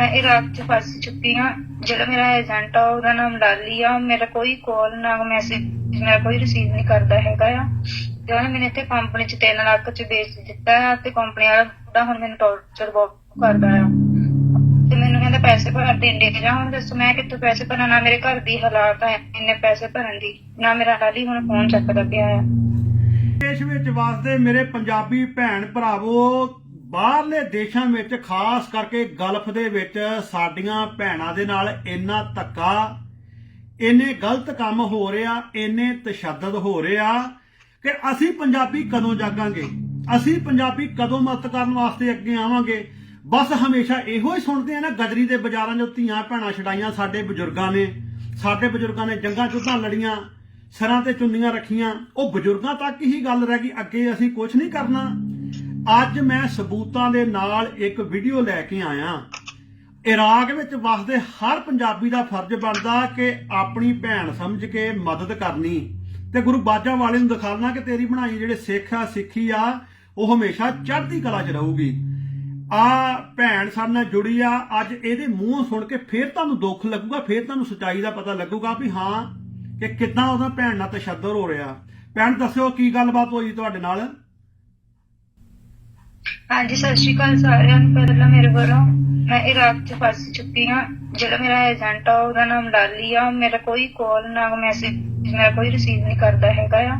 ਮੈਂ ਇਰਾਕ 'ਚ ਫਸ ਚੁੱਕੀ ਹਾਂ। ਜਿਹੜਾ ਮੇਰਾ ਏਜੰਟ ਆ, ਉਹਦਾ ਨਾਮ ਲਾਲੀ ਆ। ਮੇਰਾ ਕੋਈ ਕਾਲ ਨਾ ਮੈਸੇਜ ਮੇਰਾ ਕੋਈ ਰਿਸੀਵ ਨਹੀਂ ਕਰਦਾ ਹੈਗਾ ਆ। ਤੇ ਉਹਨੇ ਮੈਨੂੰ ਇੱਥੇ ਕੰਪਨੀ 'ਚ 3 ਲੱਖ 'ਚ ਵੇਚ ਦਿੱਤਾ ਆ ਤੇ ਕੰਪਨੀ ਵਾਲਾ ਬੁੱਢਾ ਹੁਣ ਮੈਨੂੰ ਟੌਰਚਰ ਬਹੁਤ ਕਰਦਾ ਆ। ਤੇ ਮੈਨੂੰ ਕਹਿੰਦਾ ਪੈਸੇ ਭਰ ਦੇ ਇੰਡੀਆ ਤੇ ਜਾ ਹੁਣ ਦੱਸੋ ਮੈਂ ਕਿੱਥੋਂ ਪੈਸੇ ਭਰਾਂ, ਨਾ ਮੇਰੇ ਘਰ ਦੀ ਹਾਲਾਤ ਹੈ ਇੰਨੇ ਪੈਸੇ ਭਰਨ ਦੀ, ਨਾ ਮੇਰਾ ਲਾਲੀ ਹੁਣ ਫੋਨ ਚੱਕਦਾ ਪਿਆ ਆ। ਦੇਸ਼ ਵਿੱਚ ਵਸਦੇ ਮੇਰੇ ਪੰਜਾਬੀ ਭੈਣ ਭਰਾਵੋ ਬਾਹਰਲੇ ਦੇਸ਼ਾਂ ਵਿੱਚ ਖਾਸ ਕਰਕੇ ਗਲਫ ਦੇ ਵਿੱਚ ਸਾਡੀਆਂ ਭੈਣਾਂ ਦੇ ਨਾਲ ਇੰਨਾ ਧੱਕਾ, ਇੰਨੇ ਗਲਤ ਕੰਮ ਹੋ ਰਿਹਾ, ਇੰਨੇ ਤਸ਼ੱਦਦ ਹੋ ਰਿਹਾ ਕਿ ਅਸੀਂ ਪੰਜਾਬੀ ਕਦੋਂ ਜਾਗਾਂਗੇ? ਅਸੀਂ ਪੰਜਾਬੀ ਕਦੋਂ ਮਦਦ ਕਰਨ ਵਾਸਤੇ ਅੱਗੇ ਆਵਾਂਗੇ? ਬਸ ਹਮੇਸ਼ਾ ਇਹੋ ਹੀ ਸੁਣਦੇ ਆ ਨਾ, ਗਦਰੀ ਦੇ ਬਾਜ਼ਾਰਾਂ 'ਚ ਧੀਆਂ ਭੈਣਾਂ ਛਡਾਈਆਂ ਸਾਡੇ ਬਜ਼ੁਰਗਾਂ ਨੇ। ਸਾਡੇ ਬਜ਼ੁਰਗਾਂ ਨੇ ਜੰਗਾਂ ਚੁੱਧਾਂ ਲੜੀਆਂ, ਸਿਰਾਂ ਤੇ ਚੁੰਨੀਆਂ ਰੱਖੀਆਂ। ਉਹ ਬਜ਼ੁਰਗਾਂ ਤੱਕ ਹੀ ਗੱਲ ਰਹਿ ਗਈ, ਅੱਗੇ ਅਸੀਂ ਕੁਝ ਨਹੀਂ ਕਰਨਾ। ਅੱਜ ਮੈਂ ਸਬੂਤਾਂ ਦੇ ਨਾਲ ਇੱਕ ਵੀਡੀਓ ਲੈ ਕੇ ਆਇਆ। ਇਰਾਕ ਵਿੱਚ ਵਸਦੇ ਹਰ ਪੰਜਾਬੀ ਦਾ ਫਰਜ਼ ਬਣਦਾ ਕਿ ਆਪਣੀ ਭੈਣ ਸਮਝ ਕੇ ਮਦਦ ਕਰਨੀ। ਤੇ ਗੁਰੂ ਬਾਜਾ ਵਾਲੇ ਨੂੰ ਦਿਖਾਉਣਾ ਕਿ ਤੇਰੀ ਬਣਾਈ ਜਿਹੜੇ ਸਿੱਖ ਆ, ਸਿੱਖੀ ਆ, ਉਹ ਹਮੇਸ਼ਾ ਚੜ੍ਹਦੀ ਕਲਾ 'ਚ ਰਹੂਗੀ। ਆ ਭੈਣ ਸਾਡੇ ਨਾਲ ਜੁੜੀ ਆ, ਅੱਜ ਇਹਦੇ ਮੂੰਹ ਸੁਣ ਕੇ ਫੇਰ ਤੁਹਾਨੂੰ ਦੁੱਖ ਲੱਗੂਗਾ, ਫੇਰ ਤੁਹਾਨੂੰ ਸੱਚਾਈ ਦਾ ਪਤਾ ਲੱਗੂਗਾ ਵੀ ਹਾਂ, ਕਿ ਕਿੱਦਾਂ ਉਹਦਾ ਭੈਣ ਨਾਲ ਤਸ਼ੱਦਦ ਹੋ ਰਿਹਾ। ਭੈਣ, ਦੱਸਿਓ ਕੀ ਗੱਲਬਾਤ ਹੋਈ ਤੁਹਾਡੇ ਨਾਲ? ਹਾਂਜੀ, ਸਤਿ ਸ਼੍ਰੀ ਅਕਾਲ ਸਾਰਿਆਂ ਨੂੰ। ਪਹਿਲਾਂ ਮੇਰੇ ਵੱਲੋਂ ਮੈਂ ਇਰਾਕ 'ਚ ਫਸ ਚੁੱਕੀ ਹਾਂ। ਜਿਹੜਾ ਮੇਰਾ ਏਜੰਟ ਆ, ਉਹਦਾ ਨਾਮ ਲਾਲੀ ਆ। ਮੇਰਾ ਕੋਈ ਕਾਲ ਨਾ ਮੈਸੇਜ ਮੇਰਾ ਕੋਈ ਰਿਸੀਵ ਨਹੀਂ ਕਰਦਾ ਹੈਗਾ ਆ।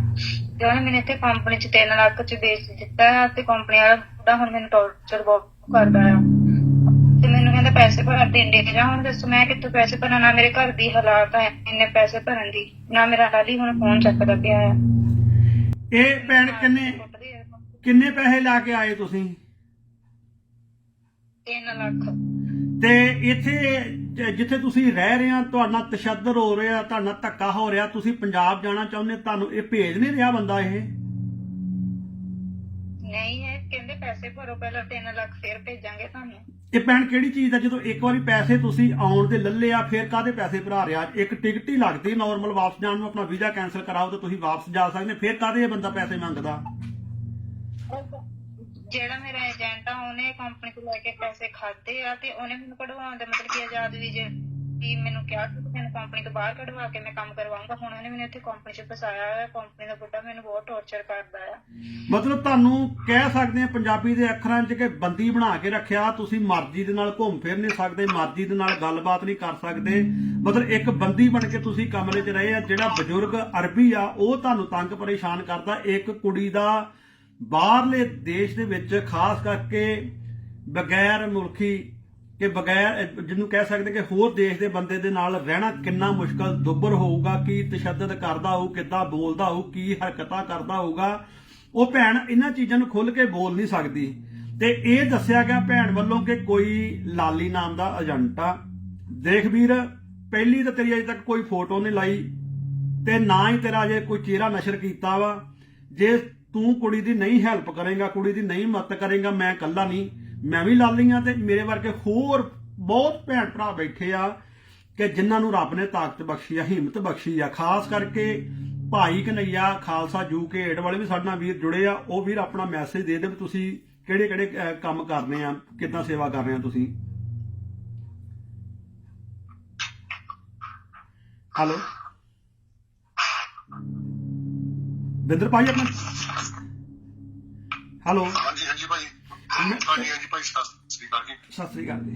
ਤੇ ਉਹਨੇ ਮੈਨੂੰ ਇੱਥੇ ਕੰਪਨੀ 'ਚ 3 ਲੱਖ 'ਚ ਵੇਚ ਦਿੱਤਾ ਆ ਤੇ ਕੰਪਨੀ ਵਾਲਾ ਬੁੱਢਾ ਹੁਣ ਮੈਨੂੰ ਟੌਰਚਰ ਬਹੁਤ ਕਰਦਾ ਆ। ਤੇ ਮੈਨੂੰ ਕਹਿੰਦਾ ਪੈਸੇ ਭਰ ਦੇ ਇੰਡੀਆ ਤੇ ਜਾ। ਹੁਣ ਦੱਸੋ, ਮੈਂ ਕਿੱਥੋਂ ਪੈਸੇ ਭਰਾਂ? ਨਾ ਮੇਰੇ ਘਰ ਦੀ ਹਾਲਾਤ ਹੈ ਇੰਨੇ ਪੈਸੇ ਭਰਨ ਦੀ। ਨਾ ਮੇਰਾ ਲਾਲੀ ਹੁਣ ਫੋਨ ਚੱਕਦਾ ਪਿਆ ਆ। ਇਹ ਭੈਣ ਕਿੰਨੇ ਕਿੰਨੇ ਪੈਸੇ ਲਾ ਕੇ ਆਏ ਤੁਸੀਂ? 3 ਲੱਖ। ਤੇ ਇੱਥੇ ਜ- ਜਿੱਥੇ ਤੁਸੀਂ ਰਹਿ ਰਹੇ ਆ ਤੁਹਾਡਾ ਤਸ਼ੱਦਦ ਹੋ ਰਿਹਾ ਤੁਹਾਡਾ ਧੱਕਾ ਹੋ ਰਿਹਾ ਤੁਸੀਂ ਪੰਜਾਬ ਜਾਣਾ ਚਾਹੁੰਦੇ ਤੁਹਾਨੂੰ ਇਹ ਭੇਜ ਨਹੀਂ ਰਿਹਾ ਬੰਦਾ ਇਹ? ਨਹੀਂ ਹੈ ਕਹਿੰਦੇ ਪੈਸੇ ਭਰੋ ਪਹਿਲਾਂ 3 ਲੱਖ ਫਿਰ ਭੇਜਾਂਗੇ ਤੁਹਾਨੂੰ। ਇਹ ਭੈਣ ਕਿਹੜੀ ਚੀਜ਼ ਦਾ ਜਦੋਂ ਇੱਕ ਵਾਰੀ ਪੈਸੇ ਤੁਸੀਂ ਆਉਣ ਦੇ ਲੱਲੇ ਆ ਫਿਰ ਕਾਦੇ ਪੈਸੇ ਭਰਾ ਰਿਹਾ? ਇੱਕ ਟਿਕਟ ਹੀ ਲੱਗਦੀ ਨਾਰਮਲ ਵਾਪਸ ਜਾਣ ਨੂੰ ਆਪਣਾ ਵੀਜ਼ਾ ਕੈਨਸਲ ਕਰਾਓ ਤਾਂ ਤੁਸੀਂ ਵਾਪਸ ਜਾ ਸਕਦੇ ਫਿਰ ਕਾਦੇ ਇਹ ਬੰਦਾ ਪੈਸੇ ਮੰਗਦਾ? ਜਿਹੜਾ ਮੇਰਾ ਏਜੰਟ ਆ, ਉਹਨੇ ਕੰਪਨੀ ਤੋਂ ਲੈ ਕੇ ਪੈਸੇ ਖਾਦੇ ਆ ਤੇ ਉਹਨੇ ਮੈਨੂੰ ਕਢਵਾਉਣ ਦਾ ਮਤਲਬ ਕਿ ਆਜ਼ਾਦ ਵੀਜ਼ੇ ਵੀ ਮੈਨੂੰ ਕਿਹਾ ਕਿ ਤੂੰ ਮੈਨੂੰ ਕੰਪਨੀ ਤੋਂ ਬਾਹਰ ਕਢਵਾ ਕੇ ਮੈਂ ਕੰਮ ਕਰਵਾਉਂਗਾ ਹੁਣ ਉਹਨੇ ਮੈਨੂੰ ਇੱਥੇ ਕੰਪਨੀ 'ਚ ਫਸਾਇਆ ਹੋਇਆ ਕੰਪਨੀ ਦਾ ਬੁੱਢਾ ਮੈਨੂੰ ਬਹੁਤ ਟੌਰਚਰ ਕਰਦਾ ਆ। ਮਤਲਬ ਤੁਹਾਨੂੰ ਕਹਿ ਸਕਦੇ ਆ, ਪੰਜਾਬੀ ਦੇ ਅੱਖਰਾਂ 'ਚ ਕਿ ਬੰਦੀ ਬਣਾ ਕੇ ਰੱਖਿਆ, ਤੁਸੀਂ ਮਰਜ਼ੀ ਦੇ ਨਾਲ ਘੁੰਮ ਫਿਰ ਨਹੀਂ ਸਕਦੇ, ਮਰਜ਼ੀ ਦੇ ਨਾਲ ਗੱਲਬਾਤ ਨਹੀਂ ਕਰ ਸਕਦੇ। ਮਤਲਬ ਇੱਕ ਬੰਦੀ ਬਣ ਕੇ ਤੁਸੀਂ ਕਮਰੇ 'ਚ ਰਹੇ ਆ, ਜਿਹੜਾ ਬਜ਼ੁਰਗ ਅਰਬੀ ਆ, ਉਹ ਤੁਹਾਨੂੰ ਤੰਗ ਪਰੇਸ਼ਾਨ ਕਰਦਾ। ਇੱਕ ਕੁੜੀ ਦਾ ਬਾਹਰਲੇ ਦੇਸ਼ ਦੇ ਵਿੱਚ ਖਾਸ ਕਰਕੇ ਬਗੈਰ ਮੁਲਕੀ ਕਿ ਬਗੈਰ, ਜਿਹਨੂੰ ਕਹਿ ਸਕਦੇ ਕਿ ਹੋਰ ਦੇਸ਼ ਦੇ ਬੰਦੇ ਦੇ ਨਾਲ ਰਹਿਣਾ ਕਿੰਨਾ ਮੁਸ਼ਕਲ, ਦੁੱਬਰ ਹੋਊਗਾ, ਕੀ ਤਸ਼ੱਦਦ ਕਰਦਾ ਹੋਊ, ਕਿੱਦਾਂ ਬੋਲਦਾ ਹੋਊ, ਕੀ ਹਰਕਤਾਂ ਕਰਦਾ ਹੋਊਗਾ, ਉਹ ਭੈਣ ਇਹਨਾਂ ਚੀਜ਼ਾਂ ਨੂੰ ਖੁੱਲ ਕੇ ਬੋਲ ਨਹੀਂ ਸਕਦੀ। ਤੇ ਇਹ ਦੱਸਿਆ ਗਿਆ ਭੈਣ ਵੱਲੋਂ ਕਿ ਕੋਈ ਲਾਲੀ ਨਾਮ ਦਾ ਏਜੰਟ ਆ। ਦੇਖ ਵੀਰ, ਪਹਿਲੀ ਤਾਂ ਤੇਰੀ ਅਜੇ ਤੱਕ ਕੋਈ ਫੋਟੋ ਨਹੀਂ ਲਾਈ ਤੇ ਨਾ ਹੀ ਤੇਰਾ ਅਜੇ ਕੋਈ ਚਿਹਰਾ ਨਸ਼ਰ ਕੀਤਾ ਵਾ। ਜੇ ਤੂੰ ਕੁੜੀ ਦੀ ਨਹੀਂ ਹੈਲਪ ਕਰੇਗਾ, ਕੁੜੀ ਦੀ ਨਹੀਂ ਮਦਦ ਕਰੇਗਾ, ਮੈਂ ਇਕੱਲਾ ਨਹੀਂ। ਮੈਂ ਵੀ ਲਾਲੀਆਂ ਤੇ ਮੇਰੇ ਵਰਗੇ ਹੋਰ ਬਹੁਤ ਭੈਣ ਭਰਾ ਬੈਠੇ ਆ ਕਿ ਜਿਨ੍ਹਾਂ ਨੂੰ ਰੱਬ ਨੇ ਤਾਕਤ ਬਖਸ਼ੀ ਆ, ਹਿੰਮਤ ਬਖਸ਼ੀ ਆ। ਖਾਸ ਕਰਕੇ ਭਾਈ ਕਨਈਆ, ਖਾਲਸਾ ਯੂਕੇ ਏਡ ਵਾਲੇ ਵੀ ਸਾਡੇ ਨਾਲ ਵੀਰ ਜੁੜੇ ਆ, ਉਹ ਵੀਰ ਆਪਣਾ ਮੈਸੇਜ ਦੇ ਦੇ ਵੀ ਤੁਸੀਂ ਕਿਹੜੇ ਕਿਹੜੇ ਕੰਮ ਕਰਨੇ ਆ, ਕਿੱਦਾਂ ਸੇਵਾ ਕਰ ਰਹੇ ਆ ਤੁਸੀਂ। ਹੈਲੋ ਬਿੰਦਰ ਭਾਈ ਆਪਣਾ? ਹੈਲੋ ਹਾਂਜੀ ਹਾਂਜੀ ਭਾਈ। ਹਾਂਜੀ ਹਾਂਜੀ ਭਾਈ ਸਤਿ ਸ੍ਰੀ ਅਕਾਲ ਜੀ। ਸਤਿ ਸ੍ਰੀ ਅਕਾਲ ਜੀ।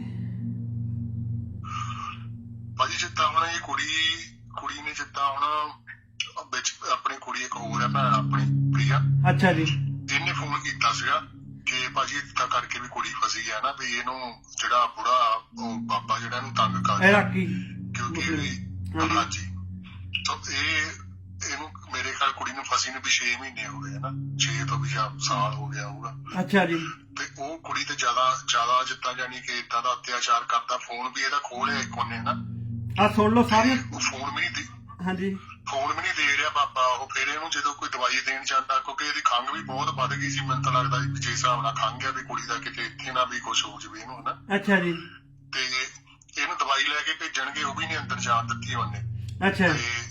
ਭਾਜੀ ਜਿੱਦਾਂ ਹੁਣ ਇਹ ਕੁੜੀ ਕੁੜੀ ਨੇ ਜਿੱਦਾਂ ਹੁਣ ਵਿੱਚ ਆਪਣੀ ਕੁੜੀ ਇੱਕ ਹੋਰ ਹੈ ਭੈਣ ਆਪਣੀ ਪ੍ਰਿਆ। ਅੱਛਾ ਜੀ। ਇਹਨੇ ਫੋਨ ਕੀਤਾ ਸੀਗਾ ਕਿ ਭਾਜੀ ਇਦਾਂ ਕਰਕੇ ਵੀ ਕੁੜੀ ਫਸੀ ਹੈ ਨਾ ਵੀ ਇਹਨੂੰ ਜਿਹੜਾ ਬੁੜਾ ਉਹ ਬਾਬਾ ਜਿਹੜਾ ਇਹਨੂੰ ਤੰਗ ਕਰ ਰਿਹਾ। ਕਿਉਂਕਿ ਹਾਂਜੀ। ਤਾਂ ਇਹ ਮੇਰੇ ਘਰ ਕੁੜੀ ਨੂੰ ਫਸੀ ਨੂੰ ਵੀ 6 ਮਹੀਨੇ ਹੋ ਗਏ ਨਾ 6 ਤੋਂ ਵੀ ਸਾਲ ਹੋ ਗਿਆ ਹੋਊਗਾ। ਅੱਛਾ ਜੀ। ਤੇ ਉਹ ਕੁੜੀ ਤੇ ਜ਼ਿਆਦਾ ਜ਼ਿਆਦਾ ਜਿੱਦਾਂ ਜਾਨੀ ਕਿ ਇਦਾਂ ਦਾ ਅਤਿਆਚਾਰ ਕਰਦਾ ਫੋਨ ਵੀ ਇਹਦਾ ਖੋਹ ਲਿਆ ਇੱਕ ਉਹਨੇ ਨਾ ਆ ਸੁਣ ਲਓ ਉਹ ਫੋਨ ਵੀ ਨਹੀਂ ਦੇ ਹਾਂਜੀ। ਫੋਨ ਵੀ ਨਹੀਂ ਦੇ ਰਿਹਾ ਬਾਬਾ ਉਹ ਫਿਰ ਇਹਨੂੰ ਜਦੋਂ ਕੋਈ ਦਵਾਈ ਦੇਣ ਜਾਂਦਾ ਕਿਉਂਕਿ ਇਹਦੀ ਖੰਘ ਵੀ ਬਹੁਤ ਵੱਧ ਗਈ ਸੀ ਮੈਨੂੰ ਤਾਂ ਲੱਗਦਾ ਜਿਸ ਹਿਸਾਬ ਨਾਲ ਖੰਘ ਹੈ ਵੀ ਕੁੜੀ ਦਾ ਕਿਤੇ ਇੱਥੇ ਨਾ ਵੀ ਕੁਝ ਹੋ ਜਵੇ ਇਹਨੂੰ ਹਨਾ। ਅੱਛਾ ਜੀ। ਤੇ ਇਹਨੂੰ ਦਵਾਈ ਲੈ ਕੇ ਭੇਜਣਗੇ ਉਹ ਵੀ ਨਹੀਂ ਅੰਦਰ ਜਾਣ ਦਿੱਤੀ ਉਹਨੇ। ਅੱਛਾ। ਕੀ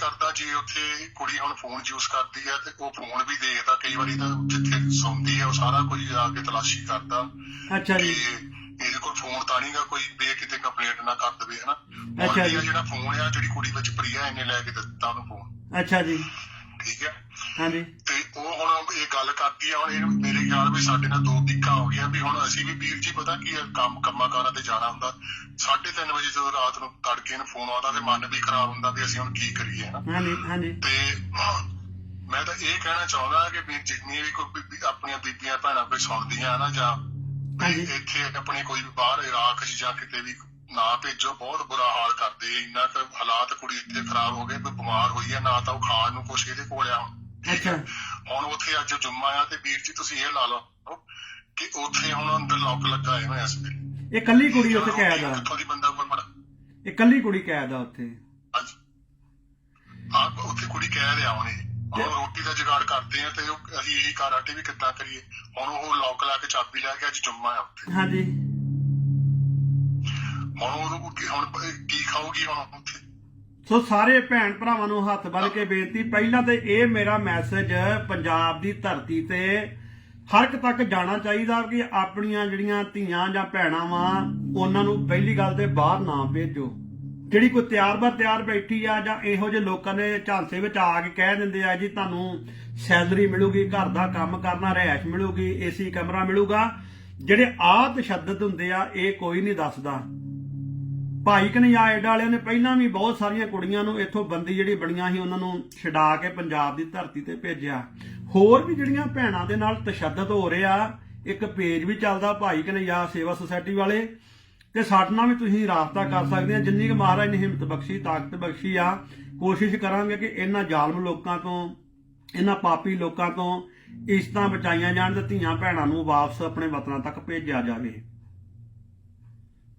ਕਰਦਾ ਜੇ ਉੱਥੇ ਕੁੜੀ ਹੁਣ ਫੋਨ ਯੂਜ਼ ਕਰਦੀ ਹੈ ਤੇ ਉਹ ਫੋਨ ਵੀ ਦੇਖਦਾ ਕਈ ਵਾਰੀ ਤਾਂ ਜਿੱਥੇ ਸੌਂਦੀ ਹੈ ਉਹ ਸਾਰਾ ਕੁਝ ਆ ਕੇ ਤਲਾਸ਼ੀ ਕਰਦਾ। ਅੱਛਾ ਜੀ। ਇਹਦੇ ਕੋਲ ਫੋਨ ਤਾਂ ਨਹੀਂਗਾ ਕੋਈ ਬੇ ਕਿਤੇ ਕੰਪਲੇਂਟ ਨਾ ਕਰ ਦੇਵੇ ਹਨਾ। ਅੱਛਾ ਜੀ। ਜਿਹੜਾ ਫੋਨ ਆ ਜਿਹੜੀ ਕੁੜੀ ਵਿੱਚ ਪ੍ਰਿਆ ਇਹਨੇ ਲੈ ਕੇ ਦਿੱਤਾ ਉਹਨੂੰ ਫੋਨ ਅੱਛਾ ਜੀ। ਠੀਕ ਹੈ ਹਾਂਜੀ। ਤੇ ਉਹ ਹੁਣ ਇਹ ਗੱਲ ਕਰਦੀ ਆ ਹੁਣ ਇਹ ਮੇਰੇ ਖਿਆਲ ਵੀ ਸਾਡੇ ਨਾਲ ਦੋ ਦਿੱਕਾਂ ਹੋ ਗਈਆਂ ਵੀ ਹੁਣ ਅਸੀਂ ਵੀ ਵੀਰ ਜੀ ਪਤਾ ਕੀ ਆ, ਕੰਮ ਕੰਮਾਂ ਕਾਰਾਂ ਤੇ ਜਾਣਾ ਹੁੰਦਾ 3:30 ਵਜੇ ਜਦੋਂ ਰਾਤ ਨੂੰ ਤੜਕੇ ਨੂੰ ਫੋਨ ਆਉਂਦਾ ਤੇ ਮਨ ਵੀ ਖਰਾਬ ਹੁੰਦਾ ਵੀ ਅਸੀਂ ਹੁਣ ਕੀ ਕਰੀਏ ਨਾ ਹਾਂਜੀ ਹਾਂਜੀ ਤੇ ਮੈਂ ਤਾਂ ਇਹ ਕਹਿਣਾ ਚਾਹੁੰਦਾ ਕਿ ਵੀ ਜਿੰਨੀ ਵੀ ਕੋਈ ਬੀਬੀ ਆਪਣੀਆਂ ਬੀਬੀਆਂ ਭੈਣਾਂ ਕੋਈ ਸੁਣਦੀਆਂ ਨਾ ਜਾਂ ਵੀ ਹਾਂਜੀ। ਇੱਥੇ ਆਪਣੇ ਕੋਈ ਵੀ ਬਾਹਰ ਇਰਾਕ 'ਚ ਜਾਂ ਕਿਤੇ ਵੀ ਨਾ ਭੇਜੋ ਬਹੁਤ ਬੁਰਾ ਹਾਲ ਕਰਦੇ ਆ। ਇੰਨਾ ਕੁ ਹਾਲਾਤ ਕੁੜੀ ਇੱਥੇ ਖਰਾਬ ਹੋ ਗਏ ਵੀ ਬਿਮਾਰ ਹੋਈ ਆ ਨਾ ਤਾਂ ਉਹ ਖਾਣ ਨੂੰ ਕੁਛ ਇਹਦੇ ਕੋਲ ਆ ਅੱਛਾ ਹੁਣ ਉੱਥੇ ਅੱਜ ਜੁੰਮਾ ਆ ਤੇ ਵੀਰ ਜੀ ਤੁਸੀਂ ਇਹ ਲਾ ਲਓ ਕਿ ਉੱਥੇ ਹੁਣ ਅੰਦਰ ਲੋਕ ਲੱਗਾ ਹੋਇਆ ਇਸ ਵੇਲੇ ਇਹ ਕੱਲੀ ਕੁੜੀ ਉੱਥੇ ਕੈਦ ਆ? ਕਿੱਥੋਂ ਦੀ ਬੰਦਾ ਮਰ ਇਹ ਕੱਲੀ ਕੁੜੀ ਕੈਦ ਆ ਉੱਥੇ? ਆ ਉੱਥੇ ਕੁੜੀ ਰਿਹਾ ਹੁਣ ਇਹ ਹੁਣ ਉਹ ਰੋਟੀ ਦਾ ਜੁਗਾੜ ਕਰਦੇ ਆ ਤੇ ਉਹ ਅਸੀਂ ਇਹੀ ਕਰਾਟੇ ਵੀ ਕਿੱਦਾਂ ਕਰੀਏ। ਹੁਣ ਉਹ ਲੋਕ ਲਾ ਕੇ ਚਾਬੀ ਲੈ ਕੇ ਅੱਜ ਜੁੰਮਾ ਆ ਉੱਥੇ। ਹਾਂਜੀ। ਹੁਣ ਉਹਨੂੰ ਕੀ- ਹੁਣ ਕੀ ਖਾਊਗੀ ਹੁਣ ਉੱਥੇ? ਸੋ ਸਾਰੇ ਭੈਣ ਭਰਾਵਾਂ ਨੂੰ ਹੱਥ ਬੰਨ ਕੇ ਬੇਨਤੀ, ਪਹਿਲਾਂ ਤੇ ਇਹ ਮੇਰਾ ਮੈਸੇਜ ਪੰਜਾਬ ਦੀ ਧਰਤੀ ਤੇ ਹਰ ਇੱਕ ਤੱਕ ਜਾਣਾ ਚਾਹੀਦਾ ਕਿ ਆਪਣੀਆਂ ਜਿਹੜੀਆਂ ਧੀਆਂ ਜਾਂ ਭੈਣਾਂ ਵਾਂ, ਉਹਨਾਂ ਨੂੰ ਪਹਿਲੀ ਗੱਲ ਤੇ ਬਾਹਰ ਨਾ ਭੇਜੋ। ਜਿਹੜੀ ਕੋਈ ਤਿਆਰ ਬਰ ਤਿਆਰ ਬੈਠੀ ਆ ਜਾਂ ਇਹੋ ਜਿਹੇ ਲੋਕਾਂ ਨੇ ਝਾਂਸੇ ਵਿੱਚ ਆ ਕੇ ਕਹਿ ਦਿੰਦੇ ਆ ਜੀ, ਤੁਹਾਨੂੰ ਸੈਲਰੀ ਮਿਲੂਗੀ, ਘਰ ਦਾ ਕੰਮ ਕਰਨਾ ਰਹਿਸ਼ ਮਿਲੂਗੀ, ਏਸੀ ਕਮਰਾ ਮਿਲੂਗਾ। ਜਿਹੜੇ ਆਹ ਤਸ਼ੱਦਦ ਹੁੰਦੇ ਆ, ਇਹ ਕੋਈ ਨਹੀਂ ਦੱਸਦਾ। ਭਾਈ ਕਨਈਆ ਐਡ ਵਾਲਿਆਂ ਨੇ, ਪਹਿਲਾਂ ਵੀ ਬਹੁਤ ਸਾਰੀਆਂ ਕੁੜੀਆਂ ਨੂੰ ਇੱਥੋਂ ਬੰਦੀ ਜਿਹੜੀ ਬਣੀਆਂ ਸੀ, ਉਹਨਾਂ ਨੂੰ ਛਡਾ ਕੇ ਪੰਜਾਬ ਦੀ ਧਰਤੀ ਤੇ ਭੇਜਿਆ। ਹੋਰ ਵੀ ਜਿਹੜੀਆਂ ਭੈਣਾਂ ਦੇ ਨਾਲ ਤਸ਼ੱਦਦ ਹੋ ਰਿਹਾ, ਇੱਕ ਪੇਜ ਵੀ ਚੱਲਦਾ ਭਾਈ ਕਨਈਆ ਸੇਵਾ ਸੁਸਾਇਟੀ ਵਾਲੇ, ਤੇ ਸਾਡੇ ਨਾਲ ਵੀ ਤੁਸੀਂ ਰਾਬਤਾ ਕਰ ਸਕਦੇ ਆ। ਜਿੰਨੀ ਕੁ ਮਹਾਰਾਜ ਨੇ ਹਿੰਮਤ ਬਖਸ਼ੀ, ਤਾਕਤ ਬਖਸ਼ੀ ਆ, ਕੋਸ਼ਿਸ਼ ਕਰਾਂਗੇ ਕਿ ਇਹਨਾਂ ਜ਼ਾਲਮ ਲੋਕਾਂ ਤੋਂ, ਇਹਨਾਂ ਪਾਪੀ ਲੋਕਾਂ ਤੋਂ ਇਸ਼ਤਾਂ ਬਚਾਈਆਂ ਜਾਣ ਤੇ ਧੀਆਂ ਭੈਣਾਂ ਨੂੰ ਵਾਪਸ ਆਪਣੇ ਵਤਨਾਂ ਤੱਕ ਭੇਜਿਆ ਜਾਵੇ।